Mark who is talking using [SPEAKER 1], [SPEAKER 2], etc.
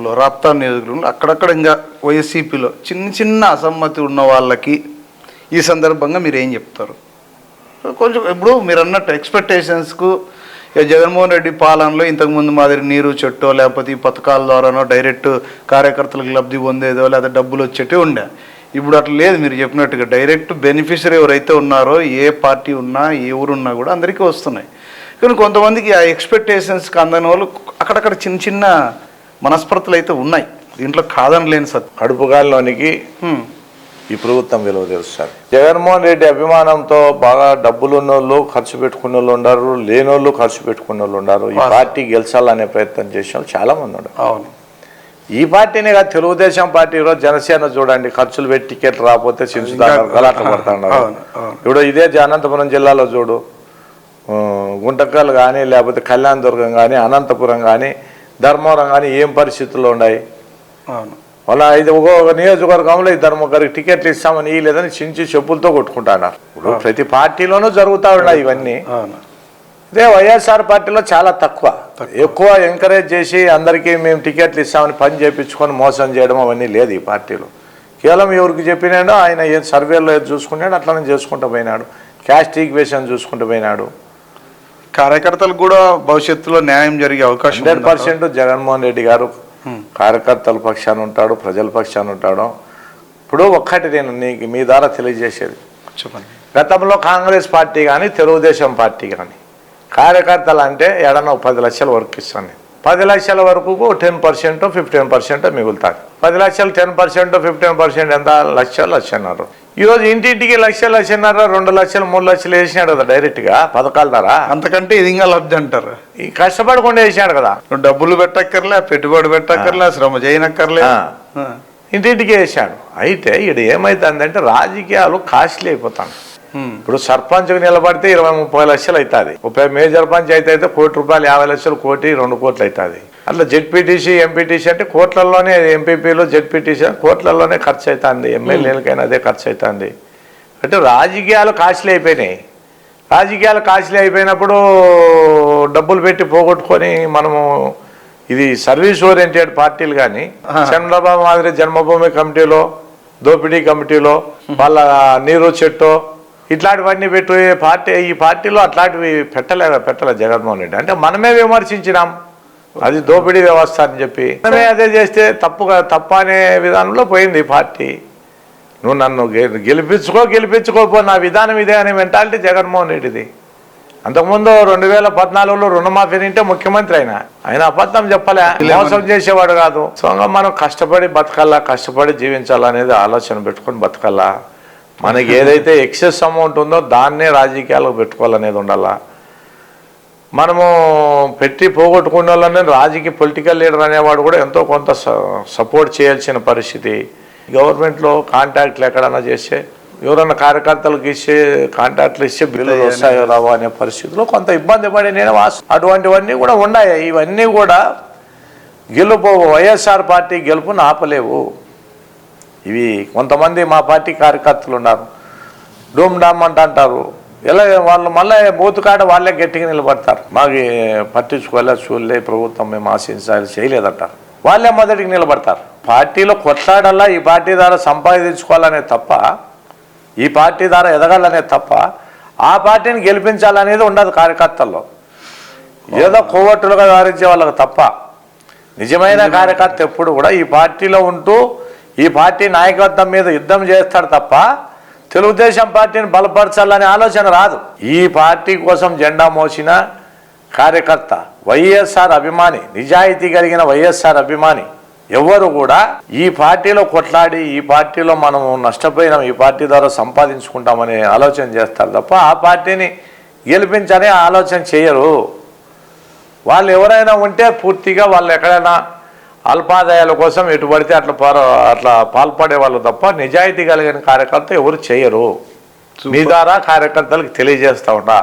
[SPEAKER 1] నియోజకవర్గంలో రాప్తా నియోజకవర్గంలో అక్కడక్కడ ఇంకా వైసీపీలో చిన్న చిన్న అసమ్మతి ఉన్న వాళ్ళకి ఈ సందర్భంగా మీరు ఏం చెప్తారు? కొంచెం ఇప్పుడు మీరు అన్నట్టు ఎక్స్పెక్టేషన్స్కు జగన్మోహన్ రెడ్డి పాలనలో ఇంతకుముందు మాదిరి నీరు చెట్టో లేకపోతే ఈ పథకాల ద్వారానో డైరెక్ట్ కార్యకర్తలకు లబ్ధి పొందేదో లేదా డబ్బులు వచ్చేటే ఉండే. ఇప్పుడు అట్లా లేదు మీరు చెప్పినట్టుగా డైరెక్ట్ బెనిఫిషరీ ఎవరైతే ఉన్నారో ఏ పార్టీ ఉన్నా ఎవరున్నా కూడా అందరికీ వస్తున్నాయి. కానీ కొంతమందికి ఆ ఎక్స్పెక్టేషన్స్కి అందని వాళ్ళు అక్కడక్కడ చిన్న చిన్న మనస్పర్ధలు అయితే ఉన్నాయి. దీంట్లో కాదనలేని సత్
[SPEAKER 2] కడుపుగాల్లోనికి
[SPEAKER 1] హ్మ్.
[SPEAKER 2] ఈ ప్రభుత్వం విలువ తెలుస్తుంది జగన్మోహన్ రెడ్డి అభిమానంతో బాగా డబ్బులు ఉన్నోళ్ళు ఖర్చు పెట్టుకున్న వాళ్ళు ఉన్నారు లేనోళ్ళు ఖర్చు పెట్టుకున్న వాళ్ళు ఉన్నారు. ఈ పార్టీ గెలిచాలనే ప్రయత్నం చేసిన వాళ్ళు చాలా మంది ఉన్నారు.
[SPEAKER 1] అవును.
[SPEAKER 2] ఈ పార్టీనే కాదు తెలుగుదేశం పార్టీ ఈరోజు జనసేన చూడండి ఖర్చులు పెట్టి టికెట్లు రాకపోతే పడుతున్నారు
[SPEAKER 1] అవును.
[SPEAKER 2] ఇప్పుడు ఇదే అనంతపురం జిల్లాలో చూడు గుంటకల్ కానీ లేకపోతే కళ్యాణ దుర్గం కానీ అనంతపురం కానీ ధర్మవరం కానీ ఏం పరిస్థితుల్లో ఉన్నాయి?
[SPEAKER 1] అవును.
[SPEAKER 2] వాళ్ళ ఇది ఒక ఒక నియోజకవర్గంలో ఇద్దరు ముగ్గురికి టికెట్లు ఇస్తామని లేదని చించి చెప్పులతో కొట్టుకుంటున్నారు ఇప్పుడు ప్రతి పార్టీలోనూ జరుగుతూ ఉన్నాయి ఇవన్నీ.
[SPEAKER 1] అవును.
[SPEAKER 2] ఇదే వైఎస్ఆర్ పార్టీలో చాలా తక్కువ. ఎక్కువ ఎంకరేజ్ చేసి అందరికీ మేము టికెట్లు ఇస్తామని పని చేయించుకొని మోసం చేయడం అవన్నీ లేదు ఈ పార్టీలో. కేవలం ఎవరికి చెప్పినాడో ఆయన ఏం సర్వేలో చూసుకున్నాడు అట్లనే చేసుకుంటూ పోయినాడు. క్యాస్ట్ ఈక్వేషన్ చూసుకుంటూ పోయినాడు.
[SPEAKER 1] కార్యకర్తలకు కూడా భవిష్యత్తులో న్యాయం జరిగే అవకాశం
[SPEAKER 2] హండ్రెడ్? పర్సెంట్ జగన్మోహన్ రెడ్డి గారు కార్యకర్తల పక్షాన ఉంటాడు ప్రజల పక్షాన ఉంటాడు. ఇప్పుడు ఒక్కటి నేను నీకు మీ ద్వారా తెలియజేసేది.
[SPEAKER 1] చెప్పండి.
[SPEAKER 2] గతంలో కాంగ్రెస్ పార్టీ కానీ తెలుగుదేశం పార్టీ కానీ కార్యకర్తలు అంటే ఏడన్నా పది లక్షల వరకు ఇస్తాను. పది లక్షల వరకు టెన్ పర్సెంట్ ఫిఫ్టీన్ పర్సెంట్ మిగులుతారు పది లక్షలు టెన్ పర్సెంట్ ఫిఫ్టీన్ పర్సెంట్ ఎంత? లక్ష లక్షన్నర. ఈరోజు ఇంటింటికి లక్ష లక్షన్నర రెండు లక్షలు మూడు లక్షలు వేసినాడు కదా డైరెక్ట్గా పథకాల ద్వారా.
[SPEAKER 1] అంతకంటే ఇది ఇంకా లబ్ధి అంటారు.
[SPEAKER 2] ఈ కష్టపడకుండా వేసినాడు కదా.
[SPEAKER 1] నువ్వు డబ్బులు పెట్టక్కర్లే పెట్టుబడి పెట్టక్కర్లే శ్రమ చేయనక్కర్లే.
[SPEAKER 2] ఇంటింటికి వేసాడు అయితే ఇక్కడ ఏమైతుందంటే రాజకీయాలు కాస్ట్లీ అయిపోతాను. ఇప్పుడు సర్పంచ్కి నిలబడితే ఇరవై ముప్పై లక్షలు అవుతుంది. ముప్పై మేజర్ పంచాయతీ అయితే కోటి రూపాయలు యాభై లక్షలు కోటి రెండు కోట్లు అవుతుంది. అట్లా జెడ్పీటీసీ ఎంపీటీసీ అంటే కోట్లలోనే ఎంపీపీలు జెడ్పీటీసీ కోట్లలోనే ఖర్చు అవుతుంది ఎమ్మెల్యేలకైనా అదే ఖర్చు అవుతుంది అంటే రాజకీయాలు కాస్ట్లీ అయిపోయినాయి. రాజకీయాలు కాస్ట్లీ అయిపోయినప్పుడు డబ్బులు పెట్టి పోగొట్టుకొని మనము ఇది సర్వీస్ ఓరియంటెడ్ పార్టీలు కానీ చంద్రబాబు మాదిరి జన్మభూమి కమిటీలో దోపిడీ కమిటీలో వాళ్ళ నీరు చెట్టు ఇట్లాంటివన్నీ పెట్టు పార్టీ ఈ పార్టీలో అట్లాంటివి పెట్టలే పెట్టలే జగన్మోహన్ రెడ్డి. అంటే మనమే విమర్శించినాం. అది దోపిడీ వ్యవస్థ అని చెప్పి. మనమే అదే చేస్తే తప్పుగా తప్ప అనే విధానంలో పోయింది పార్టీ. నువ్వు నన్ను గెలిపించుకో గెలిపించుకోపో నా విధానం ఇదే అనే మెంటాలిటీ జగన్మోహన్ రెడ్డిది. అంతకుముందు రెండు వేల పద్నాలుగులో రుణమాఫీ తింటే ముఖ్యమంత్రి అయినా. ఆయన అబద్ధం చెప్పలే. మోసం చేసేవాడు కాదు. సో మనం కష్టపడి బతకాలా కష్టపడి జీవించాలనేది ఆలోచన పెట్టుకొని బతకాలా. మనకి ఏదైతే ఎక్సెస్ అమౌంట్ ఉందో దాన్నే రాజకీయాలకు పెట్టుకోవాలనేది ఉండాలా. మనము పెట్టి పోగొట్టుకున్న వాళ్ళని రాజకీయ పొలిటికల్ లీడర్ అనేవాడు కూడా ఎంతో కొంత సపోర్ట్ చేయాల్సిన పరిస్థితి. గవర్నమెంట్లో కాంటాక్ట్లు ఎక్కడన్నా చేస్తే ఎవరన్నా కార్యకర్తలకు ఇచ్చే కాంటాక్ట్లు ఇస్తే బిల్లులు వస్తాయో రావో అనే పరిస్థితిలో కొంత ఇబ్బంది పడి నేను అటువంటివన్నీ కూడా ఉన్నాయి. ఇవన్నీ కూడా గెలుపు వైఎస్ఆర్ పార్టీ గెలుపుని ఆపలేవు. ఇవి కొంతమంది మా పార్టీ కార్యకర్తలు ఉన్నారు. డూమ్ డామ్ అంట అంటారు. ఇలా వాళ్ళు మళ్ళీ బూతుకాడ వాళ్ళే గట్టిగా నిలబడతారు. మాకు పట్టించుకోలే చూడలే ప్రభుత్వం మేము ఆశించాలి చేయలేదంటారు వాళ్ళే మొదటికి నిలబడతారు. పార్టీలో కొట్లాడల్లా ఈ పార్టీ ద్వారా సంపాదించుకోవాలనే తప్ప ఈ పార్టీ ద్వారా ఎదగాలనే తప్ప ఆ పార్టీని గెలిపించాలనేది ఉండదు కార్యకర్తల్లో. ఏదో కొవ్వొట్టులుగా వ్యవహరించే వాళ్ళకి తప్ప నిజమైన కార్యకర్త ఎప్పుడు కూడా ఈ పార్టీలో ఉంటూ ఈ పార్టీ నాయకత్వం మీద యుద్ధం చేస్తాడు తప్ప తెలుగుదేశం పార్టీని బలపరచాలనే ఆలోచన రాదు. ఈ పార్టీ కోసం జెండా మోసిన కార్యకర్త వైఎస్ఆర్ అభిమాని నిజాయితీ కలిగిన వైఎస్ఆర్ అభిమాని ఎవరు కూడా ఈ పార్టీలో కొట్లాడి ఈ పార్టీలో మనం నష్టపోయినాం ఈ పార్టీ ద్వారా సంపాదించుకుంటామనే ఆలోచన చేస్తారు తప్ప ఆ పార్టీని గెలిపించనే ఆలోచన చేయరు. వాళ్ళు ఎవరైనా ఉంటే పూర్తిగా వాళ్ళు ఎక్కడైనా అల్పాదాయాల కోసం ఎటు పడితే అట్లా పార అట్లా పాల్పడే వాళ్ళు తప్ప నిజాయితీ కలిగిన కార్యకర్త ఎవరు చేయరు. మీ ద్వారా కార్యకర్తలకు తెలియజేస్తా ఉంటా